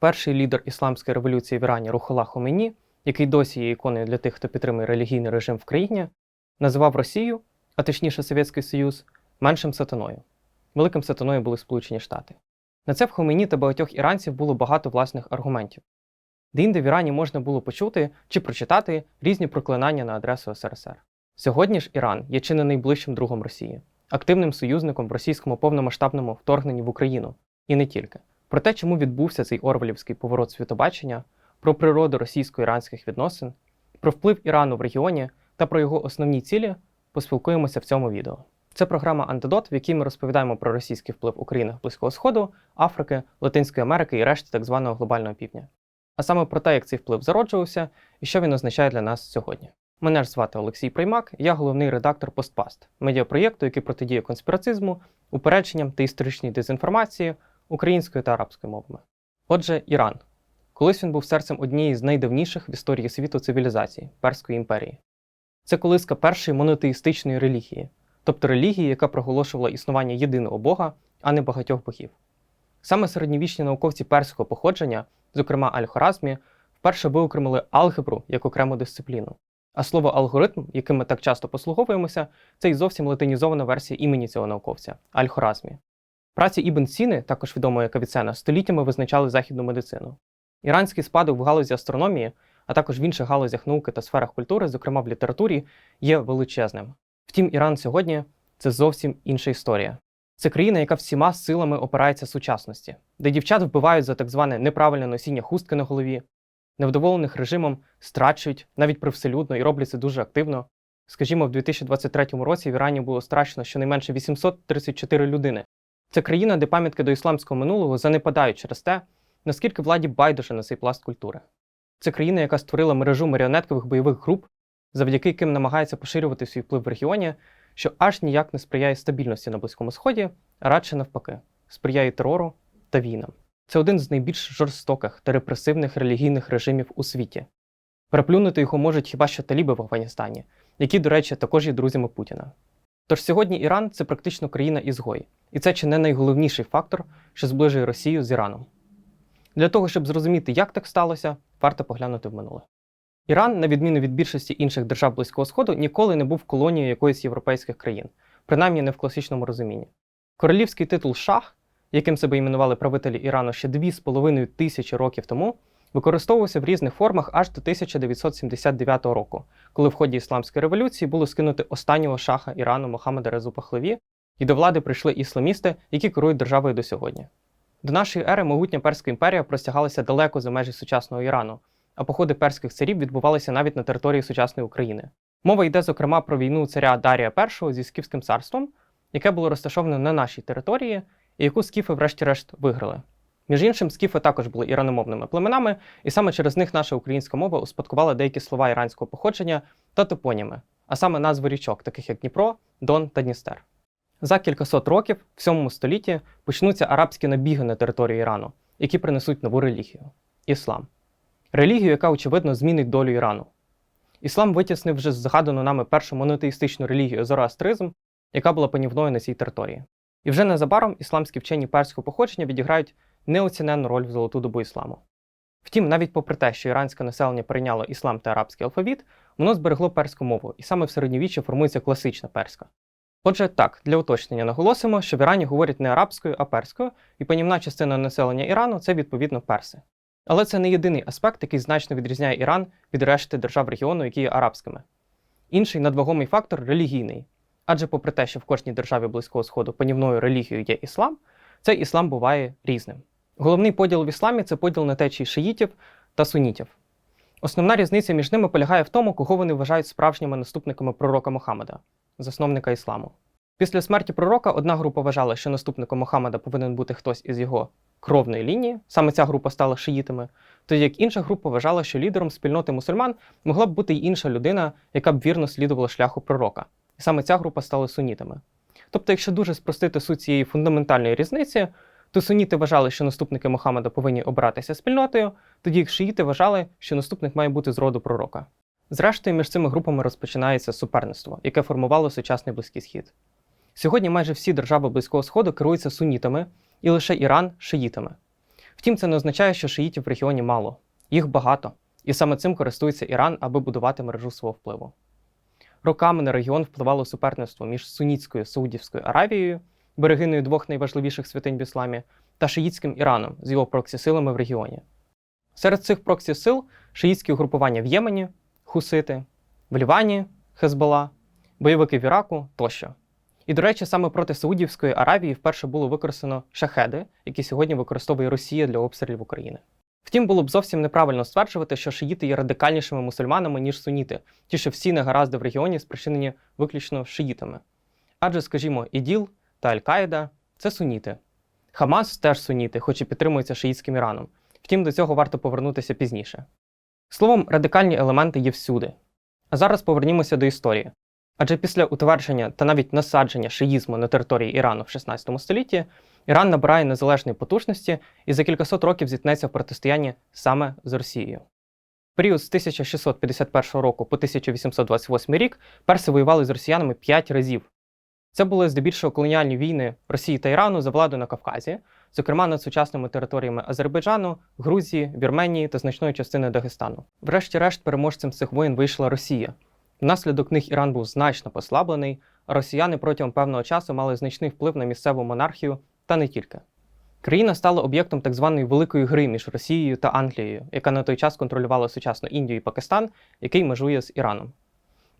перший лідер ісламської революції в Ірані Рухола Хомейні, який досі є іконою для тих, хто підтримує релігійний режим в країні, називав Росію, а точніше Совєтський Союз, меншим сатаною. Великим сатаною були Сполучені Штати. На це в Хомейні та багатьох іранців було багато власних аргументів. Де-інде в Ірані можна було почути чи прочитати різні проклинання на адресу СРСР. Сьогодні ж Іран є чи не найближчим другом Росії, активним союзником в російському повномасштабному вторгненні в Україну і не тільки. Про те, чому відбувся цей орвелівський поворот світобачення, про природу російсько-іранських відносин, про вплив Ірану в регіоні та про його основні цілі поспілкуємося в цьому відео. Це програма Антидот, в якій ми розповідаємо про російський вплив у Близького Сходу, Африки, Латинської Америки і решті так званого глобального півдня. А саме про те, як цей вплив зароджувався і що він означає для нас сьогодні. Мене ж звати Олексій Приймак, я головний редактор Постпаст, медіапроєкту, який протидіє конспірацизму, упередженням та історичній дезінформації українською та арабською мовами. Отже, Іран. Колись він був серцем однієї з найдавніших в історії світу цивілізацій Перської імперії. Це колиска першої монотеїстичної релігії, тобто релігії, яка проголошувала існування єдиного Бога, а не багатьох богів. Саме середньовічні науковці перського походження, зокрема Аль-Хоразмі, вперше виокремили алгебру як окрему дисципліну. А слово алгоритм, яким ми так часто послуговуємося, це й зовсім латинізована версія імені цього науковця Аль-Хоразмі. Праці Ібн Сіни, також відомої як Авіцена, століттями визначали західну медицину. Іранський спадок в галузі астрономії, а також в інших галузях науки та сферах культури, зокрема в літературі, є величезним. Втім, Іран сьогодні це зовсім інша історія. Це країна, яка всіма силами опирається сучасності, де дівчат вбивають за так зване неправильне носіння хустки на голові, невдоволених режимом страчують навіть привселюдно і роблять це дуже активно. Скажімо, в 2023 році в Ірані було страчено щонайменше 834 людини. Це країна, де пам'ятки до ісламського минулого занепадають через те, наскільки владі байдуже на цей пласт культури. Це країна, яка створила мережу маріонеткових бойових груп, завдяки яким намагається поширювати свій вплив в регіоні, що аж ніяк не сприяє стабільності на Близькому Сході, а радше навпаки, сприяє терору та війнам. Це один з найбільш жорстоких та репресивних релігійних режимів у світі. Переплюнути його можуть хіба що таліби в Афганістані, які, до речі, також є друзями Путіна. Тож сьогодні Іран це практично країна ізгой, і це чи не найголовніший фактор, що зближує Росію з Іраном. Для того, щоб зрозуміти, як так сталося, варто поглянути в минуле. Іран, на відміну від більшості інших держав Близького Сходу, ніколи не був колонією якоїсь європейських країн, принаймні не в класичному розумінні. Королівський титул Шах, яким себе іменували правителі Ірану ще 2,5 тисячі років тому, використовувався в різних формах аж до 1979 року, коли в ході Ісламської революції було скинути останнього шаха Ірану Мохаммеда Резу Пахлеві, і до влади прийшли ісламісти, які керують державою до сьогодні. До нашої ери могутня Перська імперія простягалася далеко за межі сучасного Ірану, а походи перських царів відбувалися навіть на території сучасної України. Мова йде, зокрема, про війну царя Дарія І зі Скіфським царством, яке було розташоване на нашій території, і яку скіфи, врешті-решт, виграли. Між іншим, скіфи також були іраномовними племенами, і саме через них наша українська мова успадкувала деякі слова іранського походження та топоніми, а саме назви річок, таких як Дніпро, Дон та Дністер. За кількасот років, в 7 столітті, почнуться арабські набіги на територію Ірану, які принесуть нову релігію іслам. Релігію, яка, очевидно, змінить долю Ірану. Іслам витіснив вже згадану нами першу монотеїстичну релігію зороастризм, яка була панівною на цій території. І вже незабаром ісламські вчені перського походження відіграють неоціненну роль в золоту добу ісламу. Втім, навіть попри те, що іранське населення прийняло іслам та арабський алфавіт, воно зберегло перську мову, і саме в середньовіччі формується класична перська. Отже, так, для уточнення наголосимо, що в Ірані говорять не арабською, а перською, і панівна частина населення Ірану це відповідно перси. Але це не єдиний аспект, який значно відрізняє Іран від решти держав регіону, які є арабськими. Інший надвагомий фактор релігійний. Адже, попри те, що в кожній державі Близького Сходу панівною релігією є іслам, цей іслам буває різним. Головний поділ в ісламі це поділ на течії шиїтів та сунітів. Основна різниця між ними полягає в тому, кого вони вважають справжніми наступниками пророка Мохаммеда, засновника ісламу. Після смерті пророка одна група вважала, що наступником Мохаммеда повинен бути хтось із його кровної лінії, саме ця група стала шиїтами, тоді як інша група вважала, що лідером спільноти мусульман могла б бути й інша людина, яка б вірно слідувала шляху пророка. І саме ця група стала сунітами. Тобто, якщо дуже спростити суть цієї фундаментальної різниці, то суніти вважали, що наступники Мохаммеда повинні обиратися спільнотою, тоді як шиїти вважали, що наступник має бути з роду пророка. Зрештою, між цими групами розпочинається суперництво, яке формувало сучасний Близький Схід. Сьогодні майже всі держави Близького Сходу керуються сунітами, і лише Іран шиїтами. Втім, це не означає, що шиїтів в регіоні мало. Їх багато, і саме цим користується Іран, аби будувати мережу свого впливу. Роками на регіон впливало суперництво між Сунітською Саудівською Аравією, берегиною двох найважливіших святинь в ісламі, та шиїтським Іраном з його проксі-силами в регіоні. Серед цих проксі-сил шиїтські угрупування в Ємені, Хусити, в Лівані, Хезбола, бойовики в Іраку тощо. І, до речі, саме проти Саудівської Аравії вперше було використано шахеди, які сьогодні використовує Росія для обстрілів України. Втім, було б зовсім неправильно стверджувати, що шиїти є радикальнішими мусульманами, ніж суніти, ті, що всі негаразди в регіоні спричинені виключно шиїтами. Адже, скажімо, іділ та Аль-Каїда це суніти. Хамас теж суніти, хоч і підтримується шиїтським Іраном. Втім, до цього варто повернутися пізніше. Словом, радикальні елементи є всюди. А зараз повернімося до історії. Адже після утвердження та навіть насадження шиїзму на території Ірану в 16 столітті Іран набирає незалежної потужності і за кількасот років зіткнеться в протистоянні саме з Росією. В період з 1651 року по 1828 рік перси воювали з росіянами 5 разів. Це були здебільшого колоніальні війни Росії та Ірану за владу на Кавказі, зокрема над сучасними територіями Азербайджану, Грузії, Вірменії та значної частини Дагестану. Врешті-решт, переможцем цих воєн вийшла Росія. Внаслідок них Іран був значно послаблений, а росіяни протягом певного часу мали значний вплив на місцеву монархію та не тільки. Країна стала об'єктом так званої великої гри між Росією та Англією, яка на той час контролювала сучасну Індію і Пакистан, який межує з Іраном.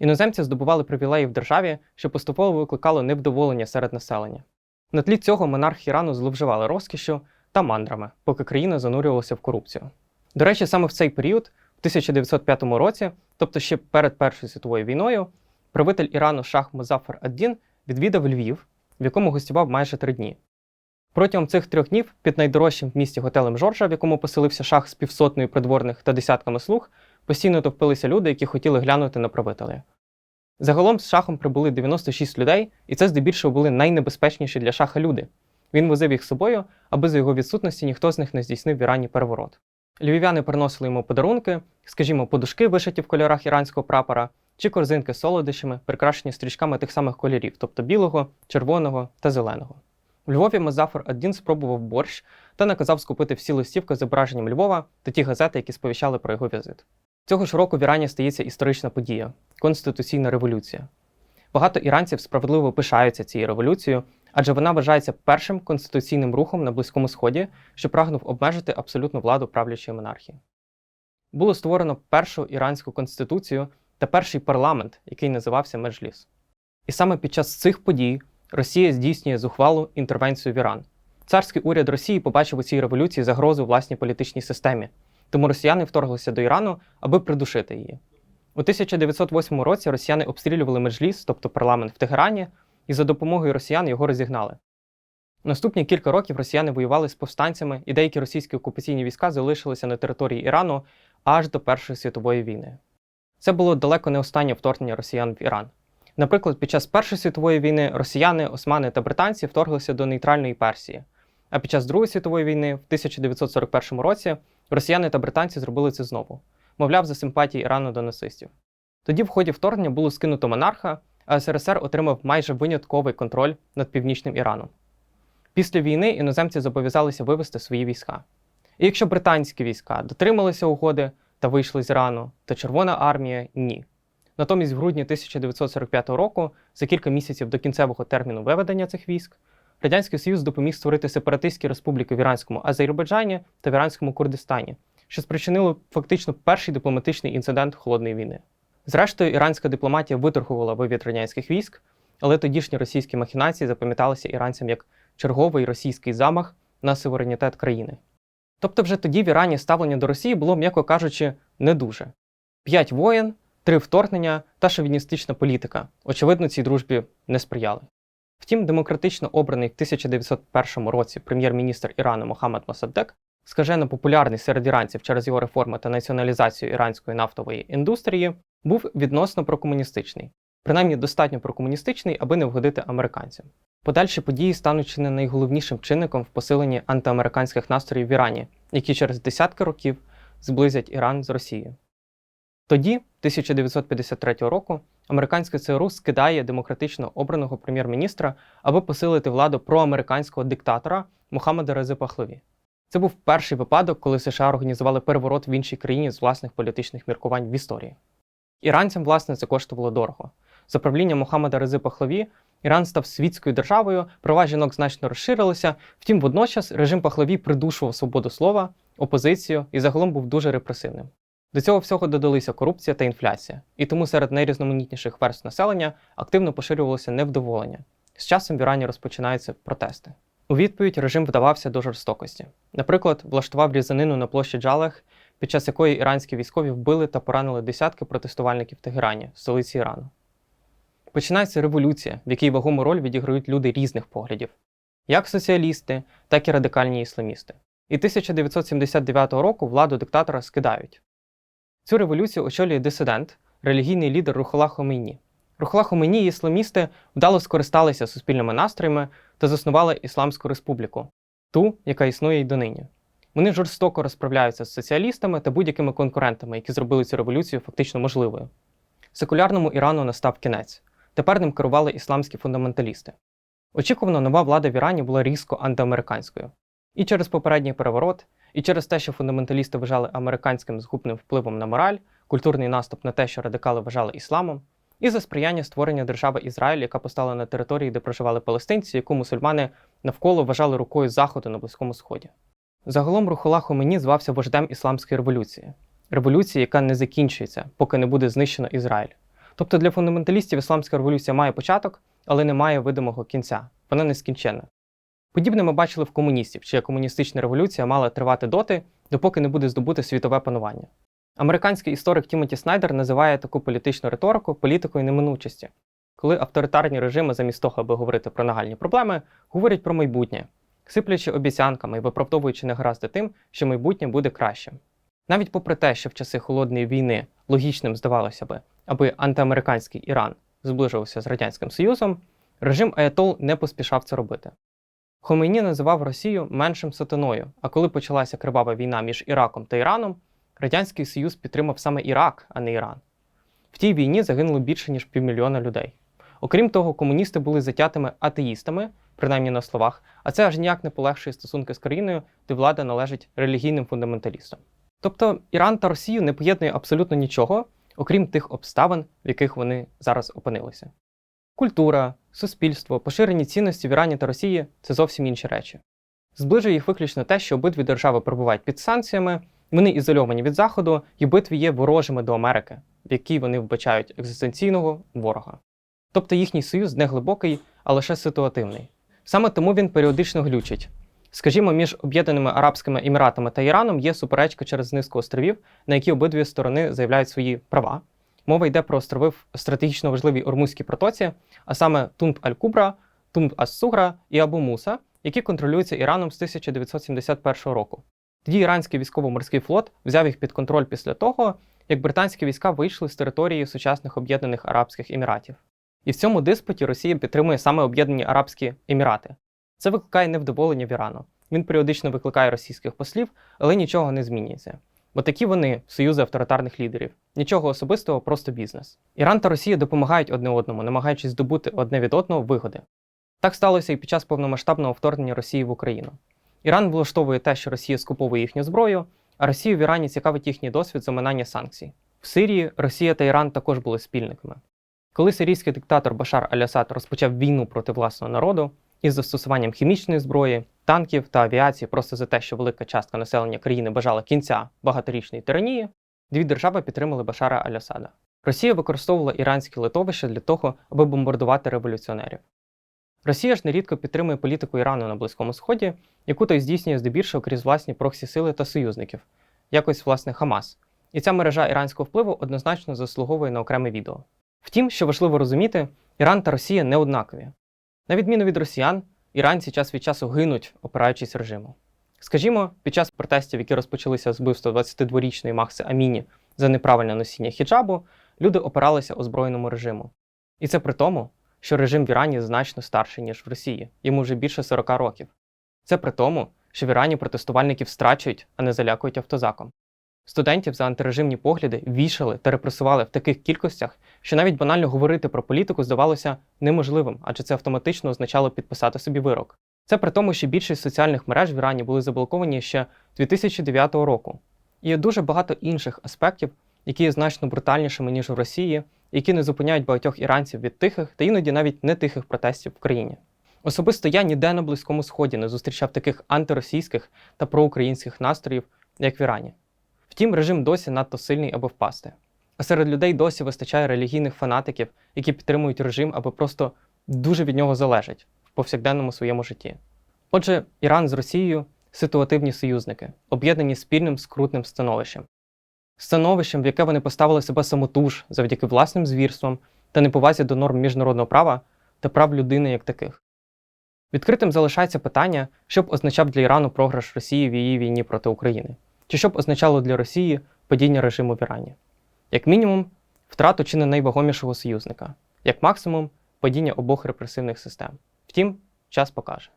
Іноземці здобували привілеї в державі, що поступово викликало невдоволення серед населення. На тлі цього монарх Ірану зловживали розкішю та мандрами, поки країна занурювалася в корупцію. До речі, саме в цей період, в 1905 році, тобто ще перед Першою світовою війною, правитель Ірану Шах Музафар ад-Дін відвідав Львів, в якому гостював майже три дні. Протягом цих трьох днів під найдорожчим в місті готелем Жоржа, в якому поселився шах з півсотнею придворних та десятками слуг, постійно товпилися люди, які хотіли глянути на правителя. Загалом з шахом прибули 96 людей, і це здебільшого були найнебезпечніші для шаха люди. Він возив їх з собою, аби за його відсутності ніхто з них не здійснив в переворот. Львів'яни приносили йому подарунки, скажімо, подушки, вишиті в кольорах іранського прапора, чи корзинки з солодощами, прикрашені стрічками тих самих кольорів, тобто білого, червоного та зеленого. У Львові Мазафар Аддін спробував борщ та наказав скупити всі листівки з зображенням Львова та ті газети, які сповіщали про його візит. Цього ж року в Ірані стається історична подія конституційна революція. Багато іранців справедливо пишаються цією революцією, адже вона вважається першим конституційним рухом на Близькому Сході, що прагнув обмежити абсолютну владу правлячої монархії. Було створено першу іранську конституцію та перший парламент, який називався Меджліс. І саме під час цих подій Росія здійснює зухвалу інтервенцію в Іран. Царський уряд Росії побачив у цій революції загрозу власній політичній системі, тому росіяни вторглися до Ірану, аби придушити її. У 1908 році росіяни обстрілювали Меджліс, тобто парламент в Тегерані, і за допомогою росіян його розігнали. Наступні кілька років росіяни воювали з повстанцями, і деякі російські окупаційні війська залишилися на території Ірану аж до Першої світової війни. Це було далеко не останнє вторгнення росіян в Іран. Наприклад, під час Першої світової війни росіяни, османи та британці вторглися до нейтральної Персії. А під час Другої світової війни, в 1941 році, росіяни та британці зробили це знову, мовляв, за симпатії Ірану до нацистів. Тоді в ході вторгнення було скинуто монарха, а СРСР отримав майже винятковий контроль над північним Іраном. Після війни іноземці зобов'язалися вивести свої війська. І якщо британські війська дотрималися угоди та вийшли з Ірану, то Червона армія ні. Натомість, в грудні 1945 року, за кілька місяців до кінцевого терміну виведення цих військ, Радянський Союз допоміг створити сепаратистські республіки в Іранському Азербайджані та в Іранському Курдистані, що спричинило фактично перший дипломатичний інцидент холодної війни. Зрештою, іранська дипломатія виторгувала вивід радянських військ, але тодішні російські махінації запам'яталися іранцям як черговий російський замах на суверенітет країни. Тобто, вже тоді в Ірані ставлення до Росії було, м'яко кажучи, не дуже. П'ять воєн, три вторгнення та шовіністична політика, очевидно, цій дружбі не сприяли. Втім, демократично обраний в 1901 році прем'єр-міністр Ірану Мохаммед Мосаддек, скажено популярний серед іранців через його реформи та націоналізацію іранської нафтової індустрії, був відносно прокомуністичний, принаймні достатньо прокомуністичний, аби не вгодити американцям. Подальші події стануть чи не найголовнішим чинником в посиленні антиамериканських настроїв в Ірані, які через десятки років зблизять Іран з Росією. Тоді, 1953 року, американське ЦРУ скидає демократично обраного прем'єр-міністра, аби посилити владу проамериканського диктатора Мухаммеда Рези Пахлові. Це був перший випадок, коли США організували переворот в іншій країні з власних політичних міркувань в історії. Іранцям, власне, це коштувало дорого. За правління Мохаммеда Рези Пахлаві Іран став світською державою, права жінок значно розширилися. Втім, водночас режим Пахлаві придушував свободу слова, опозицію і загалом був дуже репресивним. До цього всього додалися корупція та інфляція, і тому серед найрізноманітніших верств населення активно поширювалося невдоволення. З часом в Ірані розпочинаються протести. У відповідь режим вдавався до жорстокості. Наприклад, влаштував різанину на площі Джалех, під час якої іранські військові вбили та поранили десятки протестувальників в Тегерані, столиці Ірану. Починається революція, в якій вагому роль відіграють люди різних поглядів, як соціалісти, так і радикальні ісламісти. І 1979 року владу диктатора скидають. Цю революцію очолює дисидент, релігійний лідер Рухала Хомейні. Рухала Хомейні і ісламісти вдало скористалися суспільними настроями та заснували Ісламську республіку, ту, яка існує й донині. Вони жорстоко розправляються з соціалістами та будь-якими конкурентами, які зробили цю революцію фактично можливою. Секулярному Ірану настав кінець. Тепер ним керували ісламські фундаменталісти. Очікувано, нова влада в Ірані була різко антиамериканською. І через попередній переворот, і через те, що фундаменталісти вважали американським згубним впливом на мораль, культурний наступ на те, що радикали вважали ісламом, і за сприяння створення держави Ізраїль, яка постала на території, де проживали палестинці, яку мусульмани навколо вважали рукою Заходу на Близькому Сході. Загалом Рухола Хомені звався вождем Ісламської революції, революції, яка не закінчується, поки не буде знищено Ізраїль. Тобто для фундаменталістів ісламська революція має початок, але не має видимого кінця, вона нескінченна. Подібне ми бачили в комуністів, чия комуністична революція мала тривати доти, допоки не буде здобути світове панування. Американський історик Тімоті Снайдер називає таку політичну риторику політикою неминучості, коли авторитарні режими, замість того, аби говорити про нагальні проблеми, говорять про майбутнє, сиплячи обіцянками і виправдовуючи негаразди тим, що майбутнє буде кращим. Навіть попри те, що в часи холодної війни логічним здавалося би, аби антиамериканський Іран зближувався з Радянським Союзом, режим Аятол не поспішав це робити. Хомейні називав Росію меншим сатаною, а коли почалася кривава війна між Іраком та Іраном, Радянський Союз підтримав саме Ірак, а не Іран. В тій війні загинуло більше, ніж півмільйона людей. Окрім того, комуністи були затятими атеїстами, принаймні на словах, а це аж ніяк не полегшує стосунки з країною, де влада належить релігійним фундаменталістам. Тобто Іран та Росію не поєднує абсолютно нічого, окрім тих обставин, в яких вони зараз опинилися. Культура, суспільство, поширені цінності в Ірані та Росії це зовсім інші речі. Зближує їх виключно те, що обидві держави перебувають під санкціями, вони ізольовані від Заходу, і обидві є ворожими до Америки, в якій вони вбачають екзистенційного ворога. Тобто їхній союз не глибокий, а лише ситуативний. Саме тому він періодично глючить. Скажімо, між Об'єднаними Арабськими Еміратами та Іраном є суперечка через низку островів, на які обидві сторони заявляють свої права. Мова йде про острови в стратегічно важливій Ормузькій протоці, а саме Тумб Аль-Кубра, Тумб Ас-Сугра і Абу Муса, які контролюються Іраном з 1971 року. Тоді іранський військово-морський флот взяв їх під контроль після того, як британські війська вийшли з території сучасних Об'єднаних Арабських Еміратів. І в цьому диспуті Росія підтримує саме Об'єднані Арабські Емірати. Це викликає невдоволення в Ірану. Він періодично викликає російських послів, але нічого не змінюється. Бо такі вони союзи авторитарних лідерів. Нічого особистого, просто бізнес. Іран та Росія допомагають одне одному, намагаючись здобути одне від одного вигоди. Так сталося і під час повномасштабного вторгнення Росії в Україну. Іран влаштовує те, що Росія скуповує їхню зброю, а Росію в Ірані цікавить їхній досвід заминання санкцій. В Сирії Росія та Іран також були спільниками. Коли сирійський диктатор Башар Аль-Асад розпочав війну проти власного народу із застосуванням хімічної зброї, танків та авіації просто за те, що велика частка населення країни бажала кінця багаторічної тиранії, дві держави підтримали Башара Аль-Асада. Росія використовувала іранські литовища для того, аби бомбардувати революціонерів. Росія ж нерідко підтримує політику Ірану на Близькому Сході, яку той здійснює здебільшого крізь власні проксі-сили та союзників, якось власне Хамас. І ця мережа іранського впливу однозначно заслуговує на окреме відео. Втім, що важливо розуміти, Іран та Росія не однакові. На відміну від росіян, іранці час від часу гинуть, опираючись режиму. Скажімо, під час протестів, які розпочалися з вбивства 22-річної Махси Аміні за неправильне носіння хіджабу, люди опиралися озброєному режиму. І це при тому, що режим в Ірані значно старший, ніж в Росії, йому вже більше 40 років. Це при тому, що в Ірані протестувальників страчують, а не залякують автозаком. Студентів за антирежимні погляди вішали та репресували в таких кількостях, що навіть банально говорити про політику здавалося неможливим, адже це автоматично означало підписати собі вирок. Це при тому, що більшість соціальних мереж в Ірані були заблоковані ще 2009 року. І є дуже багато інших аспектів, які є значно брутальнішими, ніж у Росії, які не зупиняють багатьох іранців від тихих та іноді навіть не тихих протестів в країні. Особисто я ніде на Близькому Сході не зустрічав таких антиросійських та проукраїнських настроїв, як в Ірані. Втім, режим досі надто сильний, аби впасти. А серед людей досі вистачає релігійних фанатиків, які підтримують режим або просто дуже від нього залежать в повсякденному своєму житті. Отже, Іран з Росією ситуативні союзники, об'єднані спільним скрутним становищем. Становищем, в яке вони поставили себе самотуж завдяки власним звірствам та неповазі до норм міжнародного права та прав людини як таких. Відкритим залишається питання, що б означав для Ірану програш Росії в її війні проти України, чи що б означало для Росії падіння режиму в Ірані. Як мінімум, втрату чи не найвагомішого союзника, як максимум падіння обох репресивних систем. Втім, час покаже.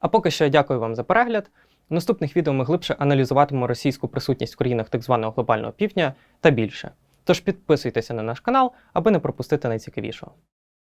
А поки що я дякую вам за перегляд. В наступних відео ми глибше аналізуватимемо російську присутність в країнах так званого глобального півдня та більше. Тож підписуйтеся на наш канал, аби не пропустити найцікавішого.